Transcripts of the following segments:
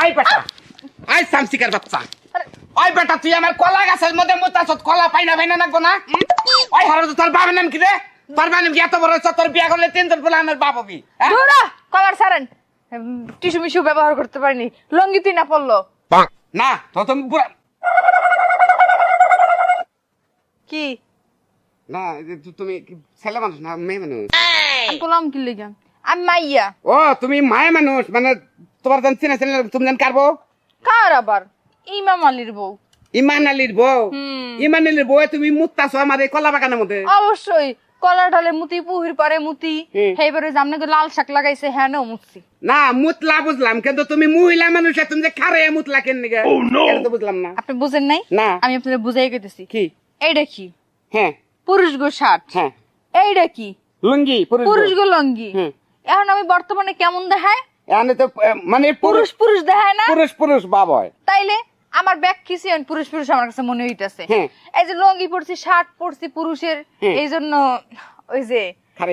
I বেটা। I সামসিকার বাচ্চা। ওই বেটা তুই আমার কলা গাছের মধ্যে মুতাছ কলা পাই না ভাইনা নাকবো না? ওই হারো তোর বাবার নাম কি রে? তোর বাবার নাম কি এত বড় হচ্ছে তোর বিয়া করলে তিনজন বলে আমার বাপ হবি হ্যাঁ? দূরা কলার সারেন। টিসু মিশু ব্যবহার করতে পারিনি। লঙ্গি তুই না পড়ল না তো তুমি পুরা কি না এই তুমি ছেলে মানুষ না মেয়ে মানুষ? আমি বললাম কি লিগাম আমি মাইয়া। ও তুমি মায়ে মানুষ মানে তোমার জান চিনা চিনা তুমি জান কারবো কার আবার? ইমাম আলীর বউ। ইমান আলীর বউ? ইমান আলীর বউ তুমি মুত্তাছো আমার এই কলা বাগানের মধ্যে? অবশ্যই। কলার ঢালে মুতি পুহির পারে মুতি। সেইবারে যে লাল শাক লাগাইছে হ্যাঁ নাও মুতছি। না মুতলা বুঝলাম কিন্তু তুমি মহিলা মানুষ তুমি যে খারে মুতলা কেন নিগে এটা তো বুঝলাম না। আপনি বুঝেন নাই? না। আমি আপনাদের বুঝাই গেতেছি কি? এইটা কি? হ্যাঁ। পুরুষ গো শার্ট হ্যাঁ। এইটা কি? লুঙ্গি পুরুষ গো। লঙ্গি। এখন আমি বর্তমানে কেমন দেখায়? এখানে তো মানে পুরুষ পুরুষ দেখায় না? পুরুষ পুরুষ বাব হয় তাইলে আমার ব্যাগ আমি পুরুষ পুরুষ আমার কাছে মনে হইতাছে। হ্যাঁ। এই যে লঙ্গি পরছি শার্ট পরছি পুরুষের হ্যাঁ। এই জন্য ওই যে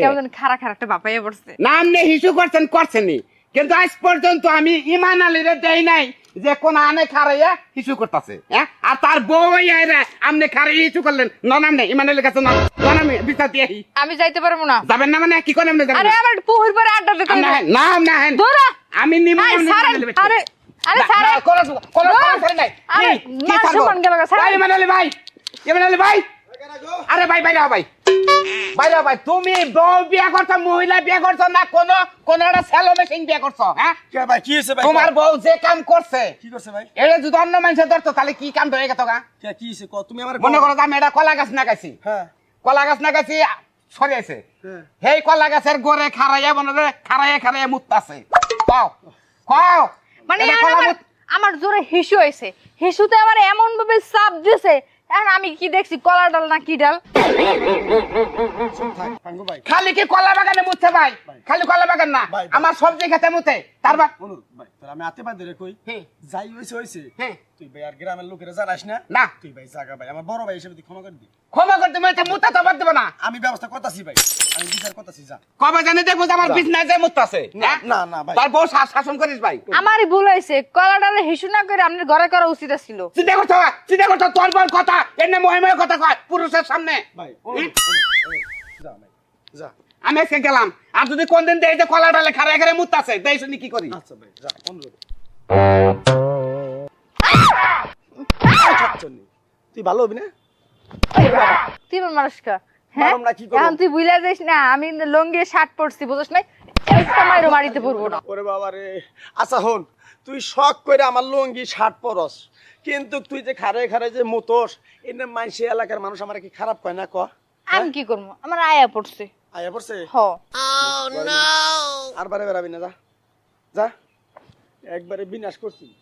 কেমন খারা খারা একটা বাপাইয়া পড়ছে। না আপনি হিসু করছেন করছেনই। কিন্তু আজ পর্যন্ত আমি ইমান আলীরে দেই নাই। যে কোন আনে খারাইয়া হিসু করতেছে হ্যাঁ? আর তার বউ আইরা আপনি খারাইয়া হিসু করলেন। ননাম নাম নেই ইমান আলীর কাছে না না নাম বিচার দিয়ে আমি যাইতে পারব না। যাবেন না মানে? কি করেন যাবেন? আরে আমার পুহুর পরে আড্ডা দিতে না না হেন। দৌড়া। আমি নিমা আরে আরে গেল গা, ছাড়েন। ইমান আলী ভাই ইমান আলী ভাই। আরে ভাই বাইরে ভাই। বাইরে ভাই। তুমি বউ বিয়া করছ মহিলা বিয়া করছ না কোন কোন একটা সেলো মেশিন বিয়া করছ হ্যাঁ? কে ভাই কি হয়েছে ভাই? তোমার বউ যে কাম করছে। কি করছে ভাই? এটা যদি অন্য মানুষের ধরতো তাহলে কি কাম হয়ে গেত গা? কে কি হয়েছে? ক তুমি আমার মনে করো আমি এটা কলা গাছ না গাছি হ্যাঁ। কলা গাছ না গাছি সরিয়েছে হ্যাঁ। সেই কলা গাছের গোড়ে খারাইয়া মনে করে খারাইয়া খারাইয়া মুত্তাছে। কও কও। মানে কলা আমার জোরে হিসু হয়েছে। হিসুতে আমার এমন ভাবে চাপ দিছে এখন আমি কি দেখছি কলা ডাল না কি ডাল? খালি কি কলা বাগানে মুতে ভাই? খালি কলা বাগান না। আমার সবজি খেতে মুতে তারপর ভাই। তোর আমি কই হ্যাঁ। যাই হয়েছে হয়েছে হ্যাঁ। তুই ভাই আর গ্রামের লোকেরা জানাস না? না। তুই ভাই জাগা ভাই। আমার বড় ভাই হিসেবে তুই ক্ষমা করে দি। ক্ষমা করতে মুতা তো বাদ দেবো না। আমি ব্যবস্থা করতেছি ভাই। আমি বিচার করতেছি যা। কবে জানি দেখব যে আমার যা। বিছনায় যে মুততাছে না, হ্যাঁ? না, না, ভাই। তার বউ শাসন করিস ভাই। আমারই ভুল হয়েছে। কলা ডালে হিসু না করে আপনার ঘরে করা উচিত ছিল। চিন্তা করছ চিন্তা করছ তোর বল কথা এনে মহিমায় কথা কয় পুরুষের সামনে। ভাই। যা ভাই। যা। আমি আজকে গেলাম। আর যদি কোনদিন দেয় যে কলা ডালে খারে খারে মুতাছে দেয় শুনি কি করি? আচ্ছা ভাই যা অনুরোধ তুই ভালো হবি না? তুই আমার মানুষকা হ্যাঁ? মারুম না, কি করব? এখন তুই বুঝলা যাইস না আমি লঙ্গি শার্ট পরছি বুঝছ নাই? একটা মাইরো মারিতে পড়ব না। ওরে বাবা রে। আচ্ছা হন তুই শখ করে আমার লুঙ্গি শার্ট পরস কিন্তু তুই যে খারে খারে যে মতোস এনে এলাকার মানুষ আমার কি খারাপ কয় না ক? আমি কি করব? আমার আয়া পড়ছে। আয়া পড়ছে? হ। আর বারে বেড়াবি না যা। যা। একবারে বিনাশ করছি।